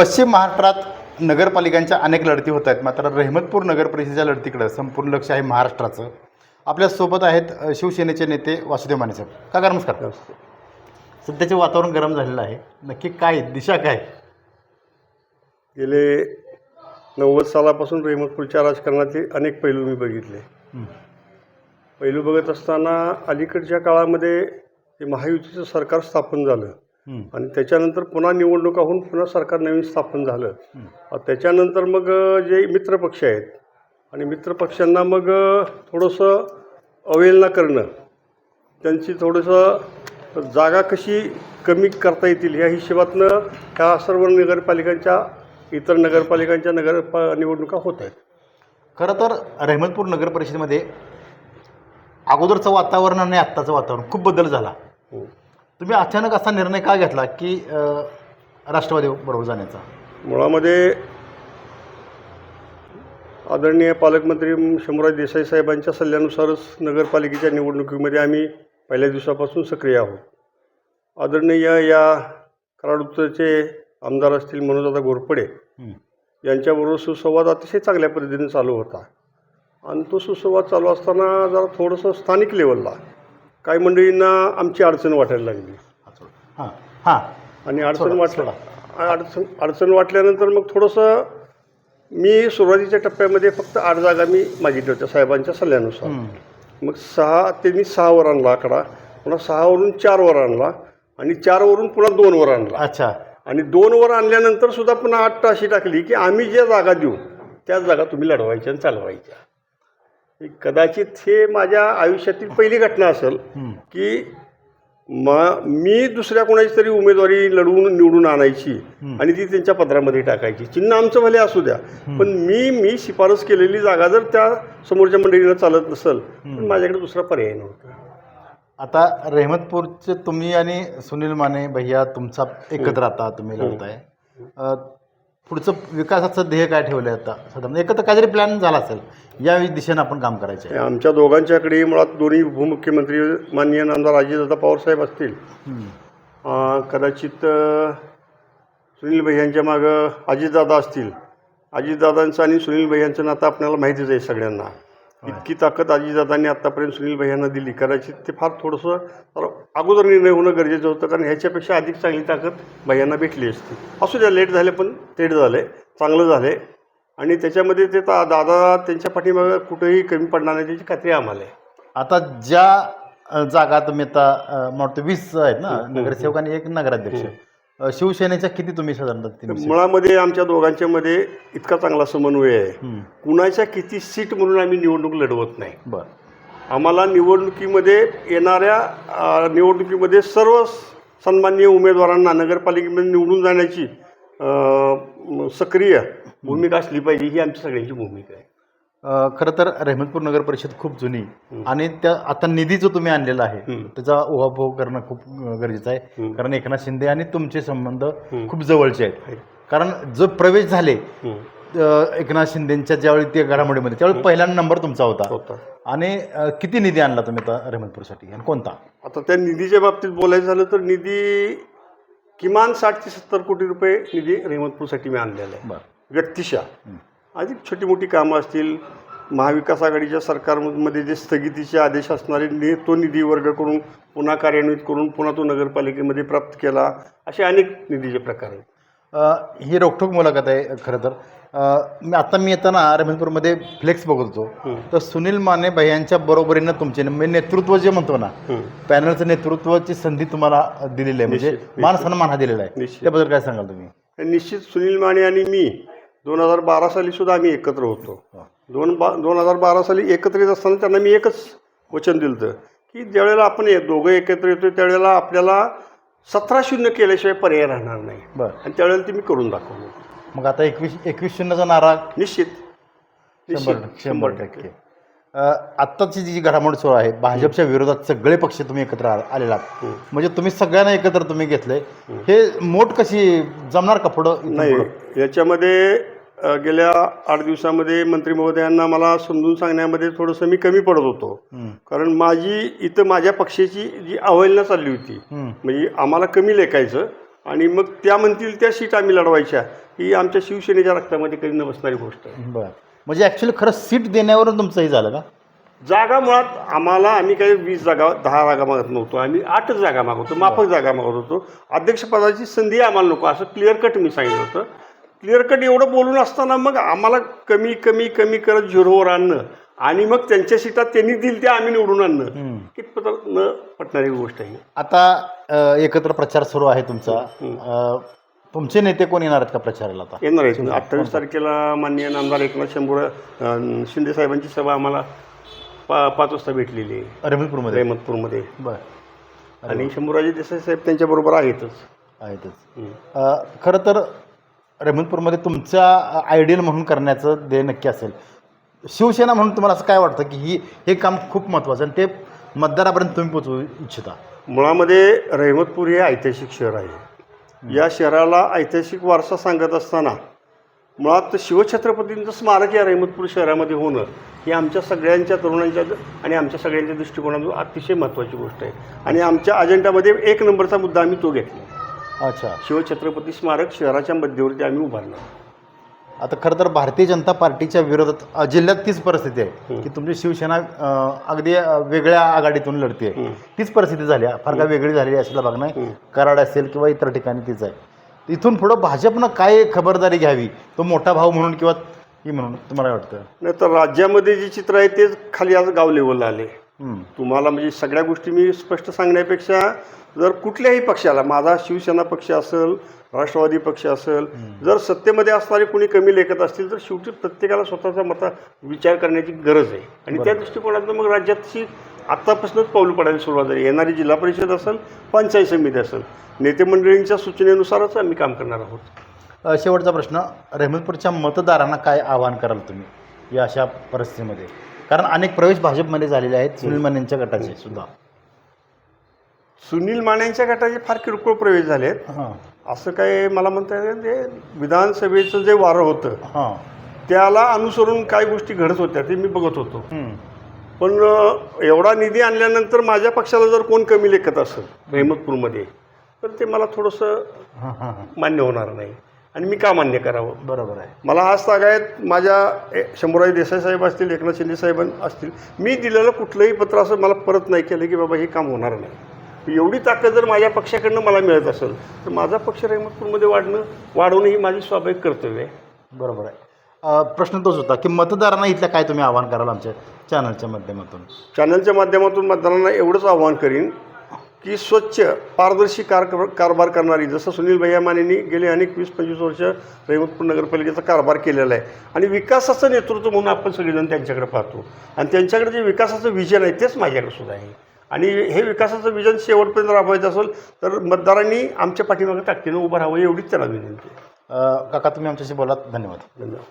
पश्चिम महाराष्ट्रात नगरपालिकांच्या अनेक लढती होत आहेत. मात्र रहमतपूर नगर परिषदेच्या लढतीकडं संपूर्ण लक्ष आहे महाराष्ट्राचं. आपल्यासोबत आहेत शिवसेनेचे नेते वासुदेव माने साहेब. काका नमस्कार. सध्याचे वातावरण गरम झालेलं आहे. नक्की काय दिशा काय गेले नव्वद सालापासून रेहमतपूरच्या राजकारणाचे अनेक पैलू मी बघितले. पैलू बघत असताना अलीकडच्या काळामध्ये हे महायुतीचं सरकार स्थापन झालं. आणि त्याच्यानंतर पुन्हा निवडणुका होऊन पुन्हा सरकार नवीन स्थापन झालं. त्याच्यानंतर मग जे मित्रपक्ष आहेत आणि मित्रपक्षांना मग थोडंसं अवहेलना करणं त्यांची थोडंसं जागा कशी कमी करता येतील या हिशोबातनं ह्या सर्व नगरपालिकांच्या इतर नगरपालिकांच्या नगर निवडणुका होत आहेत. खरं तर रहमतपूर नगर परिषदेमध्ये अगोदरचं वातावरण आणि आत्ताचं वातावरण खूप बदल झाला. हो. तुम्ही अचानक असा निर्णय का घेतला की राष्ट्रवादी बरोबर जाण्याचा? मुळामध्ये आदरणीय पालकमंत्री शंभूराज देसाई साहेबांच्या सल्ल्यानुसारच नगरपालिकेच्या निवडणुकीमध्ये आम्ही पहिल्या दिवसापासून सक्रिय आहोत. आदरणीय या कराड उत्तरचे आमदार असतील मनोजदादा घोरपडे. यांच्याबरोबर सुसंवाद अतिशय चांगल्या पद्धतीने चालू होता. आणि तो सुसंवाद चालू असताना जरा थोडंसं स्थानिक लेवलला काही मंडळींना आमची अडचण वाटायला लागली. हां हां. आणि अडचण वाटलं. अडचण अडचण वाटल्यानंतर मग थोडंसं मी सुरुवातीच्या टप्प्यामध्ये फक्त आठ जागा मी मागितल्या होत्या साहेबांच्या सल्ल्यानुसार. मग सहा त्यांनी सहावर आणला आकडा पुन्हा सहावरून चारवर आणला आणि चारवरून पुन्हा दोनवर आणला. अच्छा. आणि दोनवर आणल्यानंतर सुद्धा पुन्हा आठ अशी टाकली की आम्ही ज्या जागा देऊ त्याच जागा तुम्ही लढवायच्या आणि चालवायच्या. कदाचित हे माझ्या आयुष्यातील पहिली घटना असेल हं. की म मी दुसऱ्या कोणाची तरी उमेदवारी लढवून निवडून आणायची आणि ती त्यांच्या पत्रामध्ये टाकायची. चिन्ह आमचं भले असू द्या पण मी मी शिफारस केलेली जागा जर त्या समोरच्या मंडळीला चालत नसेल तर माझ्याकडे दुसरा पर्याय नव्हता. आता रहमतपूरचे तुम्ही आणि सुनील माने भैया तुमचा एकत्र आता तुम्ही लढताय. अ, पुढचं विकासाचं ध्येय काय ठेवलं आहे आता? साधारण एकत्र काहीतरी प्लॅन झाला असेल या दिशेनं आपण काम करायचं आहे. आमच्या दोघांच्याकडे मुळात दोन्ही उपमुख्यमंत्री माननीय नामदार अजितदादा पवारसाहेब असतील. अं, कदाचित अं, सुनील भैयांच्या मागं अजितदादा असतील. अजितदादांचं आणि सुनील भैयांचं नातं आपल्याला माहितीच आहे सगळ्यांना. इतकी ताकद अजितदादांनी आत्तापर्यंत सुनील भैयांना दिली. कदाचित ते फार थोडंसं अगोदर निर्णय होणं गरजेचं होतं कारण ह्याच्यापेक्षा अधिक चांगली ताकद भैयांना भेटली असती. असू द्या लेट झाले पण थेट झाले चांगलं झाले. आणि त्याच्यामध्ये ते ता- दादा त्यांच्या पाठीमागं कुठेही कमी पडणार नाही त्याची खात्री आम्हाला. आहे आता ज्या जागा तुम्ही आता मला वाटतं वीस आहेत ना नगरसेवक आणि एक नगराध्यक्ष. शिवसेनेच्या किती तुम्ही साधारणतः मुळामध्ये आमच्या दोघांच्या मध्ये इतका चांगला समन्वय आहे. कुणाच्या किती सीट म्हणून आम्ही निवडणूक लढवत नाही. बरं. आम्हाला निवडणुकीमध्ये येणाऱ्या निवडणुकीमध्ये सर्व सन्माननीय उमेदवारांना नगरपालिकेमध्ये निवडून जाण्याची सक्रिय भूमिका असली पाहिजे ही आमची सगळ्यांची भूमिका आहे. खरं तर रहमतपूर नगर परिषद खूप जुनी आणि त्या आता निधी जो तुम्ही आणलेला आहे. त्याचा उहापोह करणं खूप गरजेचं आहे. कारण एकनाथ शिंदे आणि तुमचे संबंध. खूप जवळचे आहेत. कारण जो प्रवेश झाले एकनाथ शिंदेच्या ज्यावेळी ते घडामोडीमध्ये त्यावेळी पहिला नंबर तुमचा होता. आणि किती निधी आणला तुम्ही आता रहमतपूरसाठी? आणि कोणता? आता त्या निधीच्या बाबतीत बोलायचं झालं तर निधी किमान साठ ते सत्तर कोटी रुपये निधी रेहमतपूरसाठी मी आणलेला आहे. बरं. व्यक्तिशा. अधिक छोटी मोठी कामं असतील महाविकास आघाडीच्या सरकारमध्ये जे स्थगितीचे आदेश असणारे नि तो निधी वर्ग करून पुन्हा कार्यान्वित करून पुन्हा तो नगरपालिकेमध्ये प्राप्त केला असे अनेक निधीचे प्रकार आहेत ही रोखठोक मुलाखत आहे खरं तर आता मी येताना रहमतपूरमध्ये फ्लेक्स बघत होतो. तर सुनील माने भैयांच्या बरोबरीनं तुमचे म्हणजे नेतृत्व जे म्हणतो ना. पॅनलचं नेतृत्वाची संधी तुम्हाला दिलेली आहे म्हणजे मान सन्मान हा दिलेला आहे. त्याबद्दल काय सांगाल तुम्ही निश्चित सुनील माने आणि मी दोन हजार बारा साली सुद्धा आम्ही एकत्र होतो. दोन बा दोन हजार बारा साली एकत्रित असताना त्यांना मी एकच वचन दिलं होतं की ज्यावेळेला आपण दोघं एकत्र येतो त्यावेळेला आपल्याला सतरा शून्य केल्याशिवाय पर्याय राहणार नाही. बरं. आणि त्यावेळेला ती मी करून दाखवलं. मग आता एकवीस एकवीस शून्यचा नारा निश्चित. शंभर निश्चित. शंभर टक्के. आत्ताची जी घडामोड सुरू आहे भाजपच्या विरोधात सगळे पक्ष तुम्ही एकत्र आलेला. हं. म्हणजे तुम्ही सगळ्यांना एकत्र तुम्ही घेतले हे मोठ कशी जमणार का पुढं नाही? याच्यामध्ये गेल्या आठ दिवसामध्ये मंत्री महोदयांना मला समजून सांगण्यामध्ये थोडंसं मी कमी पडत होतो हं. कारण माझी इथं माझ्या पक्षाची जी अवहेलना चालली होती हं. म्हणजे आम्हाला कमी लेखायचं आणि मग त्या म्हणतील त्या सीट आम्ही लढवायच्या ही आमच्या शिवसेनेच्या रक्तामध्ये कधी न बसणारी गोष्ट आहे बरं म्हणजे ॲक्च्युली खरं सीट देण्यावरून तुमचं हे झालं का? जागा मुळात आम्हाला आम्ही काही वीस जागा दहा जागा मागत नव्हतो. आम्ही आठच जागा मागवतो माफक जागा मागत होतो. अध्यक्षपदाची संधी आम्हाला नको असं क्लिअर कट मी सांगितलं होतं. क्लिअर कट एवढं बोलून असताना मग आम्हाला कमी कमी कमी करत झिरोवर आणणं आणि मग त्यांच्या सीटात त्यांनी दिल त्या आम्ही निवडून आणणं. कितपत न पटणारी गोष्ट आहे. आता एकत्र प्रचार सुरू आहे तुमचा. तुमचे नेते कोण येणार आहेत का प्रचाराला आता? येणार आहेत. अठ्ठावीस तारखेला माननीय नामदार एकनाथ शंभूर शिंदे साहेबांची सभा आम्हाला पा पाच वाजता भेटलेली आहे. रेहमतपूरमध्ये? रेहमतपूरमध्ये. बरं. आणि शंभूराजे देसाई साहेब त्यांच्याबरोबर आहेतच. आहेतच. खरं तर रेहमतपूरमध्ये तुमच्या आयडियल म्हणून करण्याचं ध्येय नक्की असेल. शिवसेना म्हणून तुम्हाला असं काय वाटतं की ही हे काम खूप महत्त्वाचं आहे आणि ते मतदारापर्यंत तुम्ही पोचवू इच्छिता? मुळामध्ये रहमतपूर हे ऐतिहासिक शहर आहे. या शहराला ऐतिहासिक वारसा सांगत असताना मुळात शिवछत्रपतींचं स्मारक या रहमतपूर शहरामध्ये होणं ही आमच्या सगळ्यांच्या तरुणांच्या आणि आमच्या सगळ्यांच्या दृष्टिकोनातून अतिशय महत्त्वाची गोष्ट आहे. आणि आमच्या अजेंडामध्ये एक नंबरचा मुद्दा आम्ही तो घेतला. अच्छा. शिवछत्रपती स्मारक शहराच्या मध्यवर्ती आम्ही उभारणार आता खरं तर भारतीय जनता पार्टीच्या विरोधात जिल्ह्यात तीच परिस्थिती आहे की तुमची शिवसेना अगदी वेगळ्या आघाडीतून लढते. तीच परिस्थिती झाली आहे. फार काय वेगळी झालेली असेल भाग नाही. कराड असेल किंवा इतर ठिकाणी तीच आहे इथून पुढं भाजपनं काय खबरदारी घ्यावी तो मोठा भाऊ म्हणून किंवा ही म्हणून तुम्हाला वाटतं नाही तर राज्यामध्ये जे चित्र आहे तेच खाली आज गाव लेवलला आले. तुम्हाला म्हणजे सगळ्या गोष्टी मी स्पष्ट सांगण्यापेक्षा जर कुठल्याही पक्षाला माझा शिवसेना पक्ष असेल राष्ट्रवादी पक्ष असेल जर सत्तेमध्ये असणारे कोणी कमी लेखत असतील तर शेवटी प्रत्येकाला स्वतःचा मता विचार करण्याची गरज आहे. आणि त्या दृष्टिकोनातून मग राज्याची आत्तापासूनच पाऊल पडायला सुरुवात झाली. येणारी जिल्हा परिषद असेल पंचायत समिती असेल नेते मंडळींच्या सूचनेनुसारच आम्ही काम करणार आहोत. शेवटचा प्रश्न रेहमतपूरच्या मतदारांना काय आवाहन कराल तुम्ही या अशा परिस्थितीमध्ये? कारण अनेक प्रवेश भाजपमध्ये झालेले आहेत सुनील मानेंच्या गटाचे सुद्धा. सुनील मानेंच्या गटाचे फार किरकोळ प्रवेश झालेत. हां. असं काय मला म्हणता येईल ते विधानसभेचं जे वारं होतं हां. त्याला अनुसरून काय गोष्टी घडत होत्या ते मी बघत होतो. पण अ, एवढा निधी आणल्यानंतर माझ्या पक्षाला जर कोण कमी लेखत असेल रहमतपूरमध्ये तर ते मला थोडंसं हां हां हां. मान्य होणार नाही. आणि मी का मान्य करावं? बरोबर आहे. मला आज सांगायत माझ्या ए, शंभूराज देसाई साहेब असतील एकनाथ शिंदे साहेब असतील मी दिलेलं कुठलंही पत्र असं मला परत नाही केलं की बाबा हे काम होणार नाही. एवढी ताकद जर माझ्या पक्षाकडनं मला मिळत असेल तर माझा पक्ष रहमतपूरमध्ये वाढणं वाढवणं ही माझी स्वाभाविक कर्तव्य आहे. बरोबर आहे. प्रश्न तोच होता की मतदारांना इथल्या काय तुम्ही आवाहन कराल आमच्या चॅनलच्या माध्यमातून? चॅनलच्या माध्यमातून मतदारांना एवढंच आव्हान करीन की स्वच्छ पारदर्शी कार कारभार करणारी जसं सुनील भैया मानेंनी गेले अनेक वीस पंचवीस वर्ष रहिमतपूर नगरपालिकेचा कारभार केलेला आहे. आणि विकासाचं नेतृत्व म्हणून आपण सगळेजण त्यांच्याकडे पाहतो. आणि त्यांच्याकडे जे विकासाचं विजन आहे तेच माझ्याकडे सुद्धा आहे. आणि हे विकासाचं विजन शेवटपर्यंत राबवायचं असेल तर मतदारांनी आमच्या पाठीमागे ताकदीनं उभं राहावं एवढीच त्यांना विनंती काका तुम्ही आमच्याशी बोलात धन्यवाद. धन्यवाद.